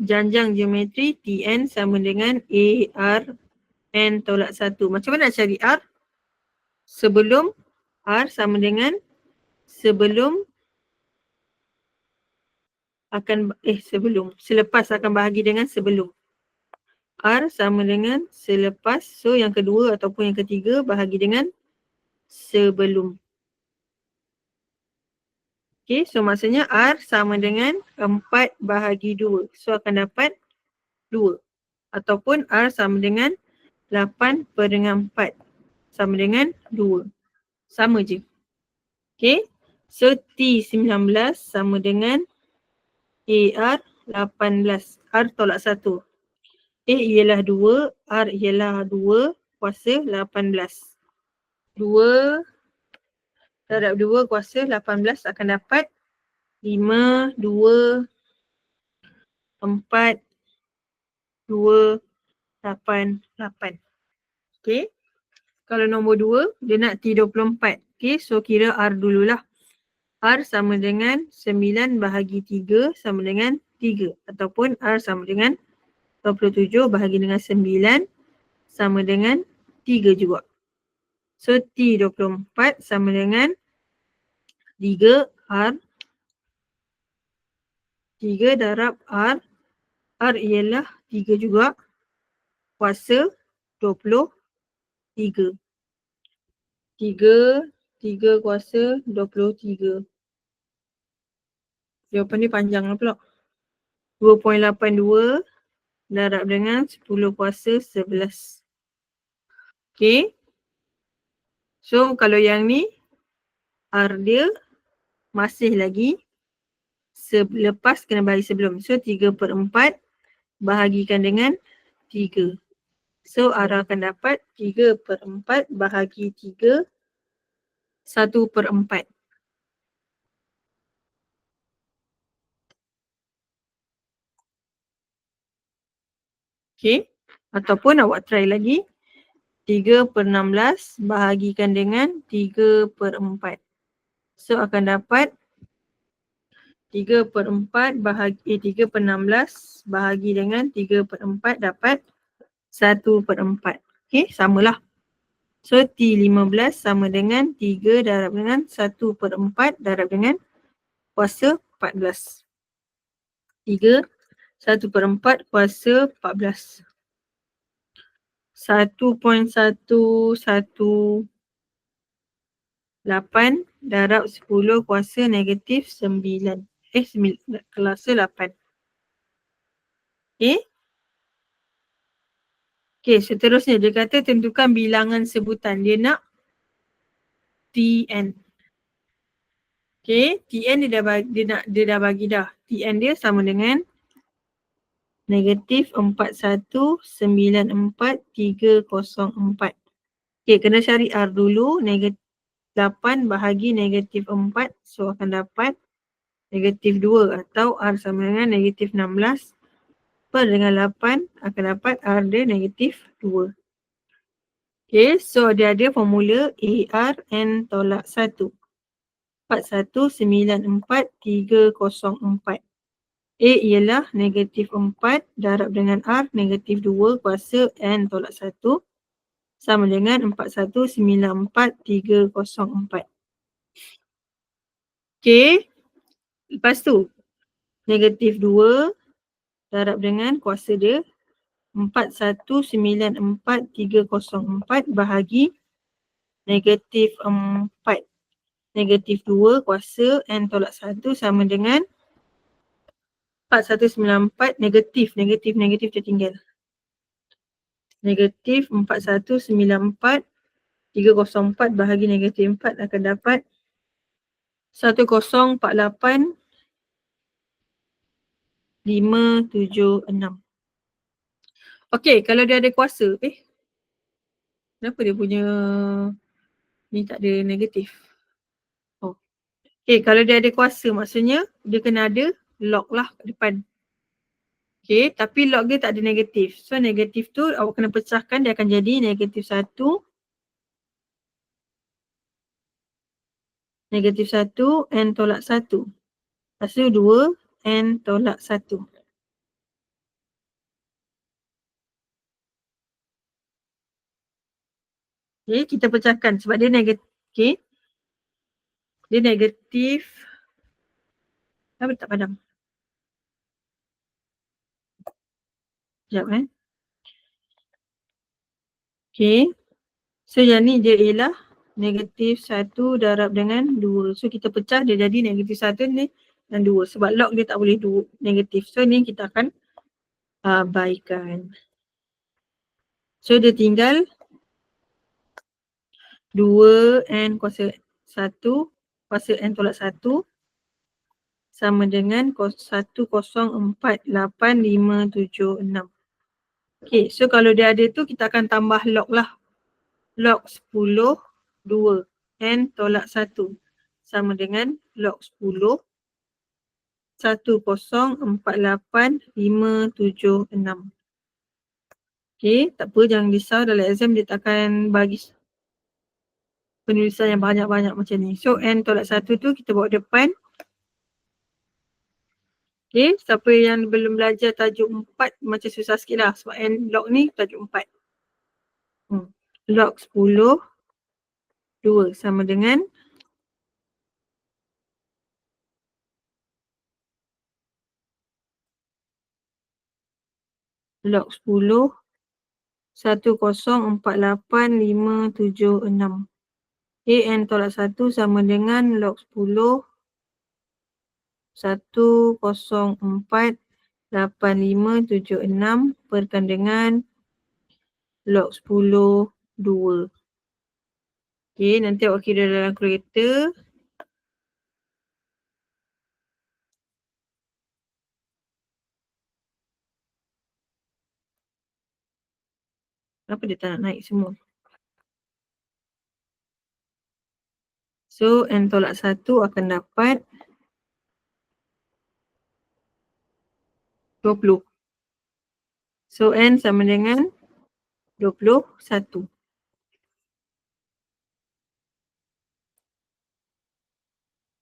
janjang geometri Tn sama dengan AR N tolak 1. Macam mana nak cari R? Sebelum R sama dengan sebelum akan eh sebelum selepas akan bahagi dengan sebelum R sama dengan selepas so yang kedua ataupun yang ketiga bahagi dengan sebelum Okay, so maksudnya R sama dengan 4 bahagi 2. So akan dapat 2. Ataupun R sama dengan 8 per dengan 4. Sama dengan 2. Sama je. Okay, so T19 sama dengan AR 18. R tolak 1. A ialah 2, R ialah 2 kuasa 18. 2 terhadap 2 kuasa 18 akan dapat 5, 2, 4, 2, 8, 8. Okay. Kalau nombor 2, dia nak T24. Okay, so kira R dululah. R sama dengan 9 bahagi 3 sama dengan 3. Ataupun R sama dengan 27 bahagi dengan 9 sama dengan 3 juga. So T24 sama dengan 3 R. 3 darab R. R ialah 3 juga. Kuasa 23 3 3 kuasa 23 Jawapan ni panjang lah pula. 2.82 darab dengan 10 kuasa 11 Okay So kalau yang ni R dia masih lagi selepas kena bahagi sebelum. So 3 per 4 bahagikan dengan 3. So R akan dapat 3 per 4 bahagi 3 1 per 4. Okay. Ataupun awak try lagi. 3 per 16 bahagikan dengan 3 per 4. So akan dapat 3 per 4 bahagi, eh, 3 per 16 bahagi dengan 3 per 4 dapat 1 per 4. Okay, samalah. So T15 sama dengan 3 darab dengan 1 per 4 darab dengan kuasa 14. 3, 1 per 4 kuasa 14. 1.118 darab 10 kuasa negatif 9. Eh, kelasa 8. Okay. Okay, seterusnya dia kata tentukan bilangan sebutan. Dia nak Tn. Okay, Tn dia dah dia nak, dia dah bagi dah. Tn dia sama dengan negatif 4194 Okay, kena cari R dulu. Negatif 8 bahagi negatif 4. So akan dapat negatif 2 atau R sama dengan negatif 16 per dengan 8 akan dapat R dia negatif 2. Okay, so dia ada formula AR N tolak 1. 4194304. A ialah negatif 4 darab dengan R negatif 2 kuasa N tolak 1 sama dengan 4194304. Okay. Lepas tu negatif 2 darab dengan kuasa dia 4194304 bahagi negatif 4. Negatif 2 kuasa N tolak 1 sama dengan 4194 negatif, negatif, negatif tertinggal. Negatif 4194 304 bahagi negatif 4 akan dapat 1048 576. Okey, kalau dia ada kuasa, eh kenapa dia punya ni tak ada negatif? Oh. Okay, kalau dia ada kuasa maksudnya dia kena ada log lah kat depan. Okay, tapi log dia tak ada negatif. So negatif tu awak kena pecahkan dia akan jadi negatif satu. Negatif satu and tolak satu. Lepas tu dua and tolak satu. Okay, kita pecahkan sebab dia negatif. Okay. Dia negatif. Kenapa tak padam? Sekejap eh. Okay. So yang ni dia ialah negatif satu darab dengan dua. So kita pecah dia jadi negatif satu ni dan dua. Sebab log dia tak boleh dua negatif. So ni kita akan abaikan. So dia tinggal 2 n kuasa 1 kuasa n tolak 1 sama dengan 1048,576. Okay, so kalau dia ada tu kita akan tambah log lah. Log 10, 2, n tolak 1 sama dengan log 10, 1048,576. Okay, tak apa jangan risau dalam exam dia tak akan bagi penulisan yang banyak-banyak macam ni. So n tolak satu tu kita bawa depan. Okay, siapa yang belum belajar tajuk empat macam susah sikit lah sebab n log ni tajuk empat. Hmm. Log sepuluh, dua sama dengan log sepuluh, satu kosong empat lapan lima tujuh enam. AN tolak 1 sama dengan log 10 104 8576 perkan dengan log 10 2. Okay, nanti awak kira dalam kereta. Kenapa dia tak nak naik semua? So n tolak satu akan dapat 20. So n sama dengan 21.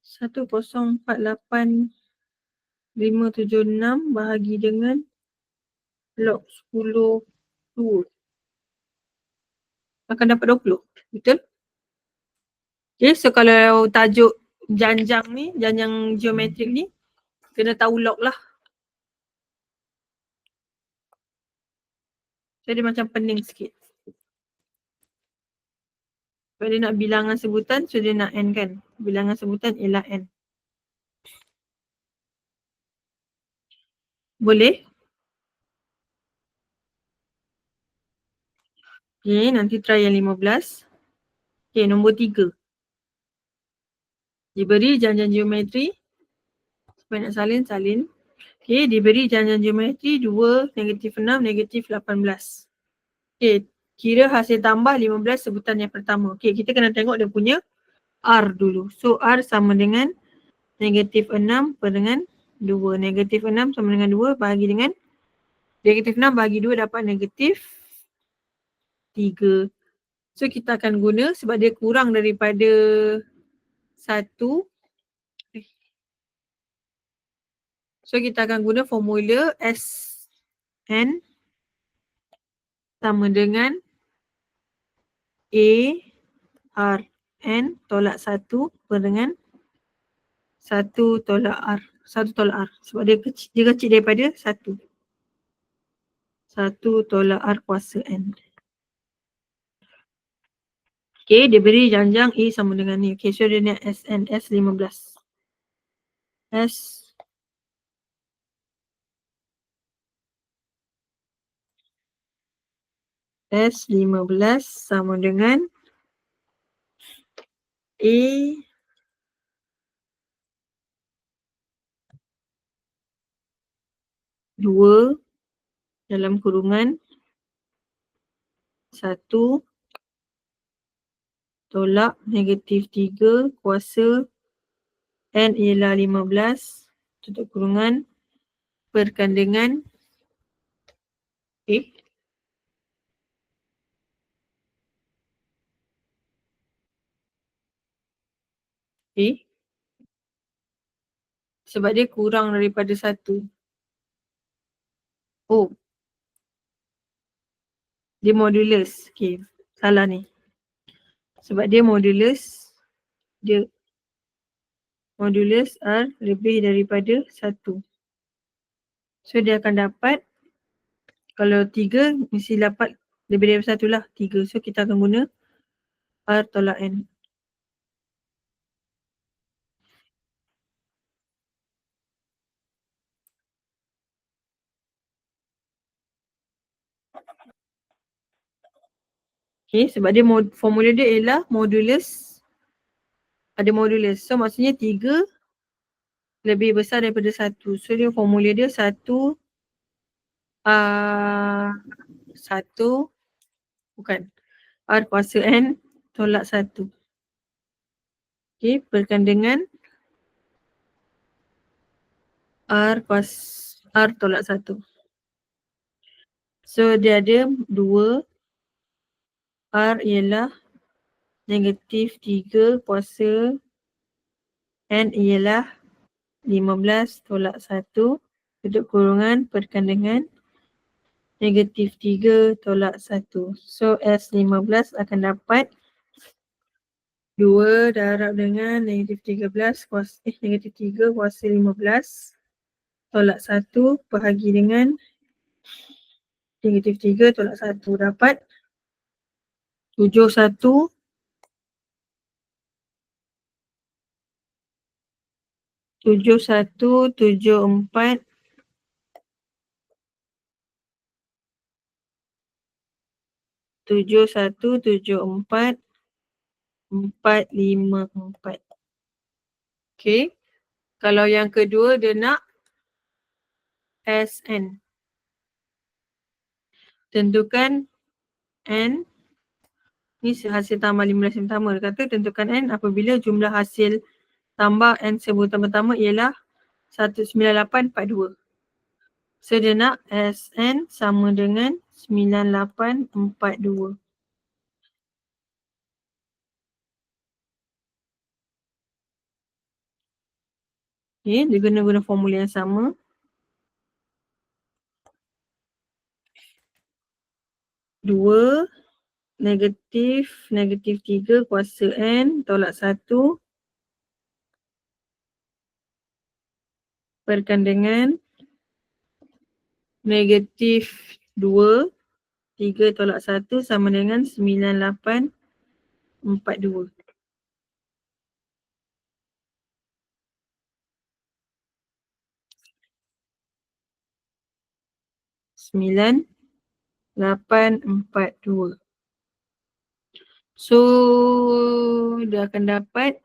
Satu kosong empat lapan lima tujuh enam bahagi dengan log sepuluh dua. Akan dapat dua puluh. Betul? Okay, so kalau tajuk janjang ni, janjang geometrik ni, kena tahu log lah. Dia macam pening sikit. Sebab dia nak bilangan sebutan, so dia nak n kan. Bilangan sebutan ialah n. Boleh? Okay, nanti try yang lima belas. Okay, nombor tiga diberi janjian geometri supaya nak salin, salin. Okay, diberi janjian geometri 2, negatif 6, negatif 18. Okay, kira hasil tambah 15 sebutan yang pertama. Okay, kita kena tengok dia punya R dulu. So, R sama dengan negatif 6 per dengan 2. Negatif 6 sama dengan 2 bahagi dengan negatif 6 bahagi 2 dapat negatif 3. So, kita akan guna sebab dia kurang daripada satu. So kita akan guna formula S N sama dengan A R N tolak satu per dengan satu tolak R. Satu tolak R sebab dia kecil, dia kecil daripada satu. Satu tolak R kuasa N. Okay, dia beri janjang A sama dengan ni. Okay, so dia ni SNS 15. S S15 sama dengan A. Dua dalam kurungan satu. Tolak negatif 3 kuasa N ialah 15 tutup kurungan perkan dengan A Sebab dia kurang daripada satu. Oh. Dia modulus. Okay. Salah ni. Sebab dia modulus dia modulus R lebih daripada satu. So dia akan dapat kalau tiga mesti dapat lebih daripada satu lah tiga. So kita akan guna R tolak N. Okay, sebab dia mod, formula dia ialah modulus ada modulus. So maksudnya tiga lebih besar daripada satu. So dia formula dia satu uh, satu bukan R kuasa N tolak satu. Okay, berkan dengan R kuasa R tolak satu. So dia ada dua R ialah negatif 3 kuasa N ialah 15 tolak 1 duduk kurungan perkan dengan negatif 3 tolak 1. So S15 akan dapat 2 darab dengan negatif 13 kuasa, eh, negatif 3 kuasa 15 tolak 1 bahagi dengan negatif 3 tolak 1 dapat tujuh satu tujuh satu tujuh empat tujuh satu tujuh empat empat lima empat. Okay. Kalau yang kedua dia nak SN. Tentukan N Ni hasil tambah 15 yang pertama. Dia kata tentukan N apabila jumlah hasil tambah N sebutan pertama ialah 19842. So dia nak SN sama dengan 9842. Okay, dia guna-guna formula yang sama. Dua negatif negatif 3 kuasa N tolak 1 perkan dengan negatif 2 3 tolak 1 sama dengan 9842. Sembilan, lapan, empat, dua. So dia akan dapat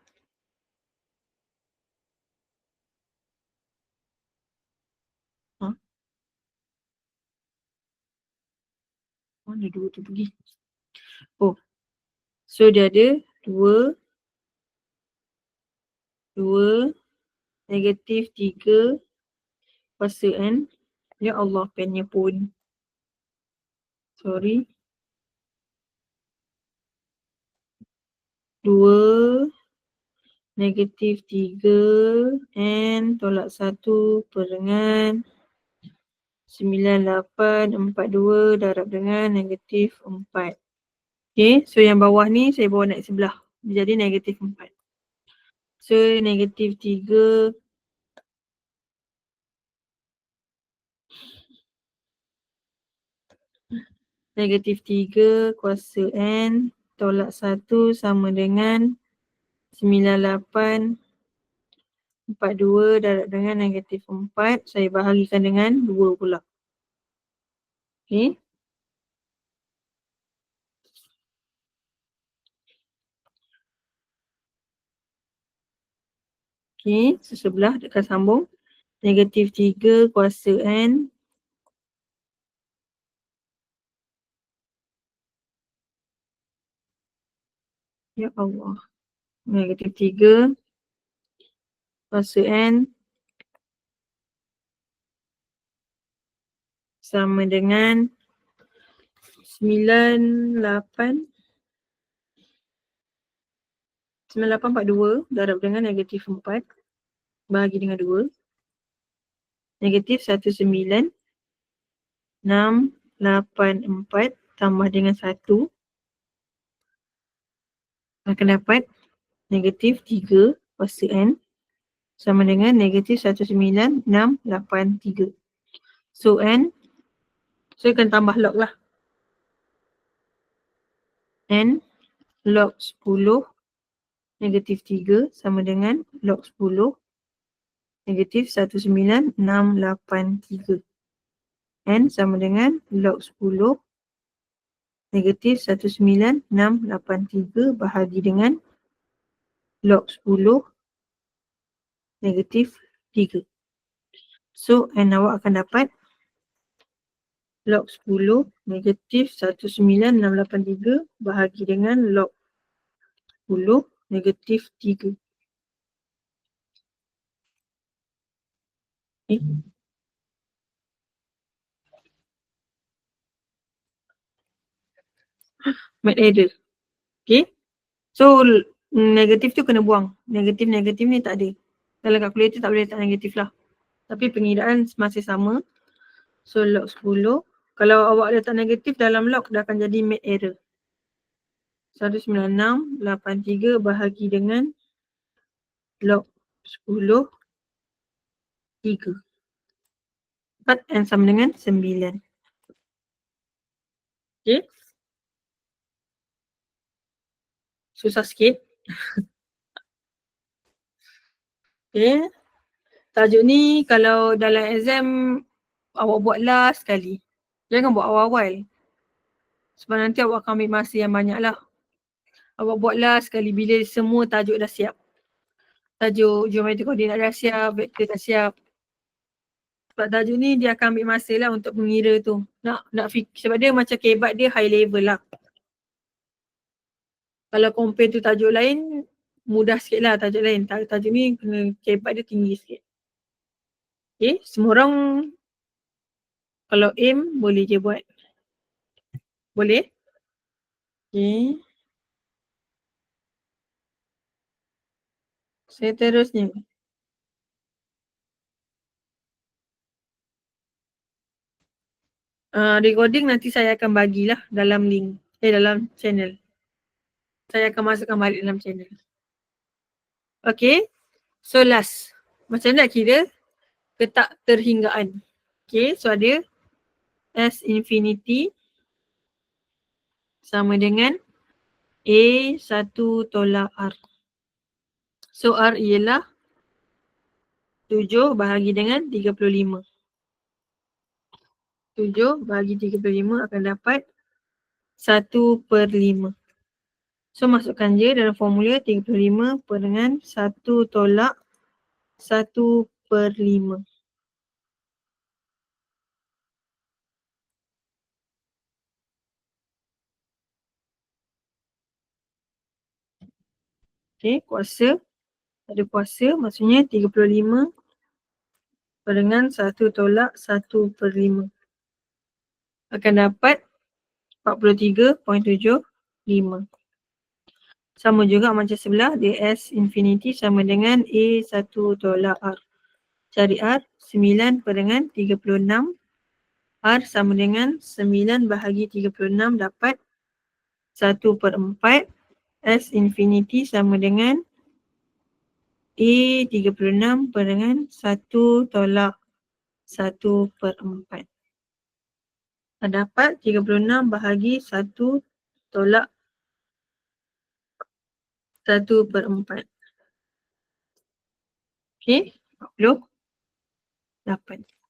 huh? Mana dua tu pergi? Oh. So dia ada dua dua negatif tiga kuasa N. Ya Allah pennya pun. Sorry. Dua negatif tiga N tolak satu per dengan sembilan lapan empat dua darab dengan negatif empat. Okay, so yang bawah ni saya bawa naik sebelah. Jadi negatif empat. So negatif tiga negatif tiga kuasa N tolak satu sama dengan sembilan lapan empat dua darab dengan negatif empat. Saya bahagikan dengan dua pula. Okay. Okay, sebelah dekat sambung. Negatif tiga kuasa N Ya Allah. Negatif tiga. Kuasa N. Sama dengan sembilan lapan. Sembilan lapan empat dua darab dengan negatif empat. Bahagi dengan dua. Negatif satu sembilan. Enam lapan empat tambah dengan satu. Akan dapat negatif 3 kuasa N sama dengan negatif 19, 6, 8, 3. So N, so akan tambah log lah. N log 10 negatif 3 sama dengan log 10 negatif 19, 6, 8, 3. N sama dengan log 10 negatif 19, 6, 8, 3 bahagi dengan log 10 negatif 3. So N awak akan dapat log 10 negatif 19, 6, 8, 3 bahagi dengan log 10 negatif 3. Okay. Mat error. Okay. So negatif tu kena buang. Negatif-negatif ni tak ada. Dalam kalkulator tak boleh letak negatif lah. Tapi pengiraan masih sama. So log 10. Kalau awak letak negatif dalam log dah akan jadi made error. 19683 bahagi dengan log 10 3. 4 N sama dengan 9. Okay. Susah sikit. okay. Tajuk ni kalau dalam exam awak buat last sekali. Jangan buat awal-awal. Sebab nanti awak akan ambil masa yang banyak lah. Awak buat last sekali bila semua tajuk dah siap. Tajuk geometri koordinat dah siap, vektor dah siap. Sebab tajuk ni dia akan ambil masa lah untuk mengira tu. Nak nak fikir sebab dia macam kebat dia high level lah. Kalau compare tu tajuk lain mudah sikit lah tajuk lain. Tajuk ni kena kebat dia tinggi sikit. Okay, semua orang kalau aim boleh je buat. Boleh? Okay. Seterusnya. Uh, recording nanti saya akan bagilah dalam link, eh dalam channel. Saya akan masukkan balik dalam channel. Okay, so last. Macam nak kira ketak terhinggaan. Okay, so ada S infinity sama dengan A satu tolak R. So R ialah 7 bahagi dengan 35. 7 bahagi 35 akan dapat 1 per 5. So masukkan je dalam formula 35 per dengan 1 tolak 1 per 5. Okay, kuasa. Ada kuasa maksudnya 35 per dengan 1 tolak 1 per 5 akan dapat 43.75. Sama juga macam sebelah ds infinity sama dengan A1 tolak R. Cari R 9 per dengan 36. R sama dengan 9 bahagi 36 dapat 1 per 4. S infinity sama dengan A 36 per dengan 1 tolak 1 per 4 dapat 36 bahagi 1 tolak 1 per 4. Okay, 48.